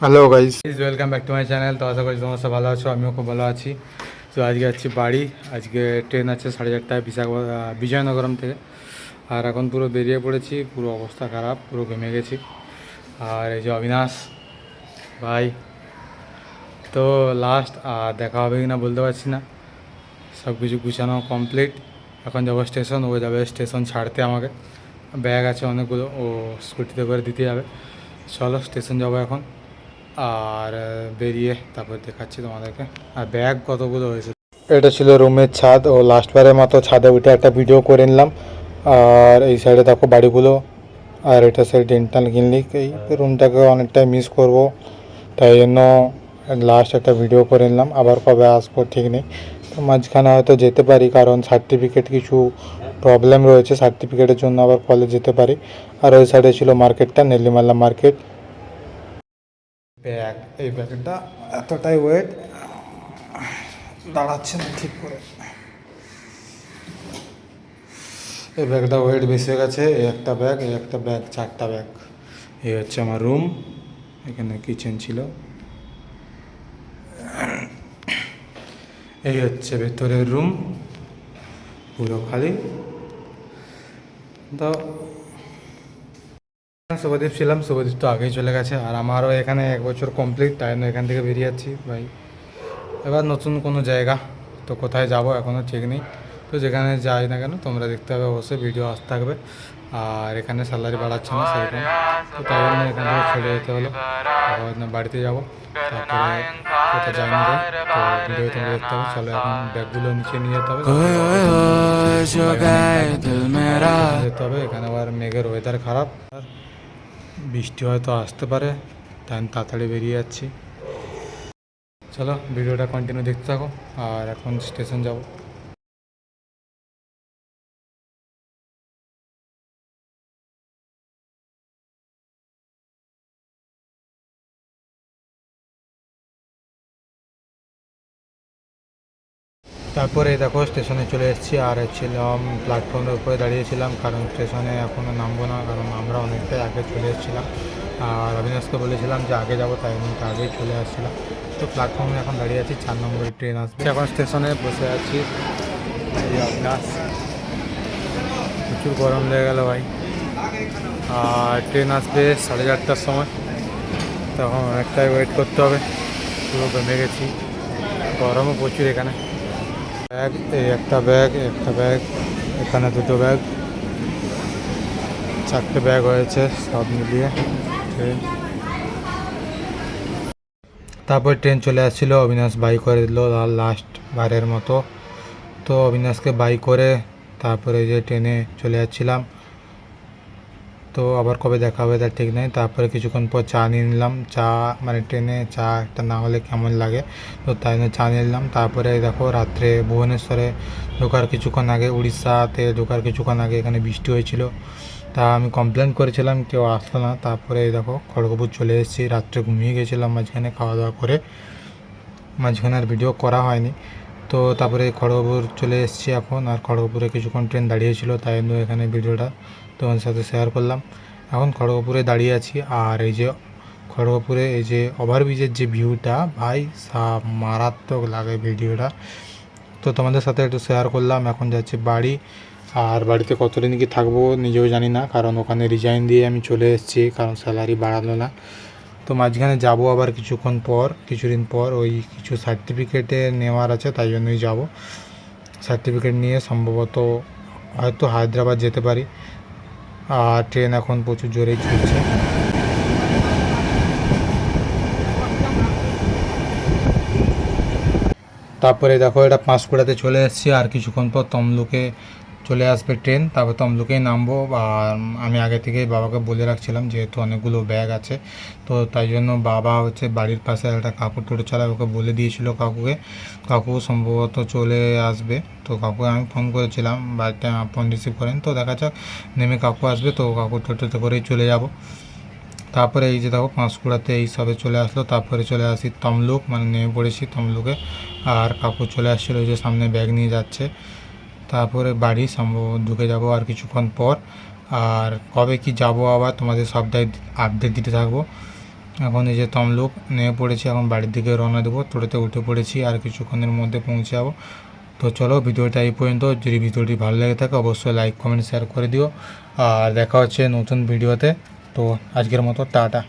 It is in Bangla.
Hello guys welcome back to my channel তো আশা করি তোমরা ভালো আছো, আমিও খুব ভালো আছি। তো আজকে যাচ্ছি বাড়ি। আজকে ট্রেন আছে সাড়ে চারটায় বিশাখা বিজয়নগরম থেকে। আর এখন পুরো বেরিয়ে পড়েছি, পুরো অবস্থা খারাপ, পুরো ঘেমে গেছি। আর এই যে অবিনাশ, ভাই, তো লাস্ট আর দেখা হবে কি না বলতে পারছি না। সব কিছু গুছানো কমপ্লিট এখন যাব স্টেশন ও যাবে স্টেশন ছাড়তে আমাকে। ব্যাগ আছে অনেকগুলো, ও স্কুটিতে করে দিতে যাবে। চলো স্টেশন যাব এখন। আর বেরিয়ে তারপর দেখাচ্ছি তোমাদেরকে। আর ব্যাগ কতগুলো হয়েছে? এটা ছিল রুমের ছাদ। ও লাস্টবারের মতো ছাদে উঠে একটা ভিডিও করে নিলাম। আর এই সাইডে দেখো বাড়িগুলো। আর এটা সাইড ডেন্টাল ক্লিনিক এই রুমটাকে অনেকটাই মিস করব। তাই জন্য লাস্ট একটা ভিডিও করে নিলাম। আবার কবে আসব ঠিক নেই। তো মাঝখানে হয়তো যেতে পারি, কারণ সার্টিফিকেট কিছু প্রবলেম রয়েছে। সার্টিফিকেটের জন্য আবার কলেজ যেতে পারি। আর ওই সাইডে ছিল মার্কেটটা নেল্লিমাল্লা মার্কেট ব্যাগ, এই ব্যাগটা এতটাই ওয়েট দাঁড়াচ্ছে না ঠিক করে। এই ব্যাগটা ওয়েট বেশি হয়ে গেছে, এই একটা ব্যাগ, এই একটা ব্যাগ, চারটা ব্যাগ। এই হচ্ছে আমার রুম এখানে কিচেন ছিল। এই হচ্ছে ভেতরের রুম পুরো খালি। তো শুভদীপ ছিলাম শুভদীপ তো আগেই চলে গেছে আর আমারও এখানে এক বছর কমপ্লিট তাই জন্য এখান থেকে বেরিয়ে যাচ্ছি ভাই এবার নতুন কোনো জায়গা তো কোথায় যাব এখনও ঠিক নেই তো যেখানে যাই না কেন তোমরা দেখতে হবে অবশ্যই ভিডিও আসতে থাকবে আর এখানে স্যালারি বাড়াচ্ছে না সেরকম তো তাই জন্য এখান থেকে ছেড়ে যেতে হলো বাড়িতে যাব তারপরে যাই না তো ভিডিও তোমরা দেখতে হবে চলো এখন ব্যাগগুলো নিচে নিয়ে যেতে হবে যেতে হবে এখানে আবার মেঘের ওয়েদার খারাপ বৃষ্টি হয়তো আসতে পারে তাই আমি তাড়াতাড়ি বেরিয়ে যাচ্ছি। চলো, ভিডিওটা কন্টিনিউ দেখতে থাকো, আর এখন স্টেশন যাব। তারপরে দেখো স্টেশনে চলে এসেছি আর ছিলাম প্ল্যাটফর্মের উপরে দাঁড়িয়েছিলাম, কারণ স্টেশনে এখনও নামবো না, কারণ আমরা অনেকটাই আগে চলে এসেছিলাম। আর অবিনাশকে বলেছিলাম যে আগে যাব, তাই আমি আগেই চলে আসছিলাম। তো প্ল্যাটফর্মে এখন দাঁড়িয়ে আছি, চার নম্বরের ট্রেন আসবে। এখন স্টেশনে বসে আছি। অবিনাশ, প্রচুর গরম লেগে গেল ভাই। আর ট্রেন আসবে সাড়ে চারটার সময়। তখন অনেকটাই ওয়েট করতে হবে। পুরো বেমে গেছি। গরমও প্রচুর এখানে। ব্যাগ, এই একটা ব্যাগ একটা ব্যাগ, এখানে দুটো ব্যাগ, চারটে ব্যাগ হয়েছে, সব মিলিয়ে ট্রেন। তারপর ট্রেন চলে আসছিল, অবিনাশ বাই করে দিল লাস্ট বারের মতো। তো অবিনাশকে বাই করে তারপরে যে ট্রেনে চলে যাচ্ছিলাম। তো আবার কবে দেখা হবে তার ঠিক নেই। তারপরে কিছুক্ষণ পর চা নিয়ে নিলাম। চা মানে ট্রেনে চা একটা না হলে কেমন লাগে? তো তাই জন্য চা নিয়ে নিলাম। তারপরে দেখো রাত্রে ভুবনেশ্বরে ঢোকার কিছুক্ষণ আগে, উড়িষ্যাতে ঢোকার কিছুক্ষণ আগে এখানে বৃষ্টি হয়েছিল। তা আমি কমপ্লেন করেছিলাম, কেউ আসলো না। তারপরে দেখো খড়গপুর চলে এসেছি। রাত্রে ঘুমিয়ে গেছিলাম মাঝখানে খাওয়া দাওয়া করে। মাঝখানে আর ভিডিও করা হয়নি। তো তারপরে খড়গপুর চলে এসেছি এখন, আর খড়গপুরে কিছুক্ষণ ট্রেন দাঁড়িয়েছিল, তাই জন্য এখানে ভিডিওটা তোমাদের সাথে শেয়ার করলাম। এখন খড়গপুরে দাঁড়িয়ে আছি, আর এই যে খড়গপুরে এই যে ওভারব্রিজের যে ভিউটা ভাই সা মারাত্মক লাগে ভিডিওটা। তো তোমাদের সাথে একটু শেয়ার করলাম, এখন যাচ্ছি বাড়ি, আর বাড়িতে কতদিন কি থাকব নিজেও জানি না, কারণ ওখানে রিজাইন দিয়ে আমি চলে এসেছি, কারণ স্যালারি বাড়ালো না। তো মাঝখানে যাব আবার কিছুক্ষণ পর, কিছুদিন পর ওই কিছু সার্টিফিকেটে নেওয়ার আছে, তাই জন্যই যাব। সার্টিফিকেট নিয়ে সম্ভবত হয়তো হায়দ্রাবাদ যেতে পারি। আর ট্রেন এখন প্রচুর জোরেই চলছে। তারপরে দেখো এটা পাঁশকুড়াতে চলে এসেছি, আর কিছুক্ষণ পর তমলুকে চলে আসবে ট্রেন, তারপর তমলুকেই নামবো। আর আমি আগে থেকেই বাবাকে বলে রাখছিলাম, যেহেতু অনেকগুলো ব্যাগ আছে, তো তাই জন্য বাবা হচ্ছে বাড়ির পাশে একটা কাকুর টোটো চালায় ওকে বলে দিয়েছিল কাকুকে। কাকু সম্ভবত চলে আসবে। তো কাকুকে আমি ফোন করেছিলাম, বাড়িতে ফোন রিসিভ করেন। তো দেখা যাক, নেমে কাকু আসবে, তো কাকু টোটোতে করেই চলে যাব। তারপরে এই যে দেখো, পাঁশকুড়াতে এই সবে চলে আসলো, তারপরে চলে আসি তমলুক মানে নেমে পড়েছি তমলুকে। আর কাকু চলে আসছিল যে সামনে ব্যাগ নিয়ে যাচ্ছে। তারপরে বাড়ি সম্ভব ঢুকে যাব আর কিছুক্ষণ পর। আর কবে কি যাব আবার তোমাদের সবটাই আপডেট দিতে থাকব। এখন এই যে তমলুক, নেমে পড়েছি, এখন বাড়ির দিকে রওনা দেবো। টোটোতে উঠে পড়েছি আর কিছুক্ষণের মধ্যে পৌঁছে যাব। তো চলো ভিডিওটা এই পর্যন্ত। যদি ভিডিওটি ভালো লেগে থাকে, অবশ্যই লাইক কমেন্ট শেয়ার করে দিও। আর দেখা হচ্ছে নতুন ভিডিওতে। তো আজকের মতো, টাটা।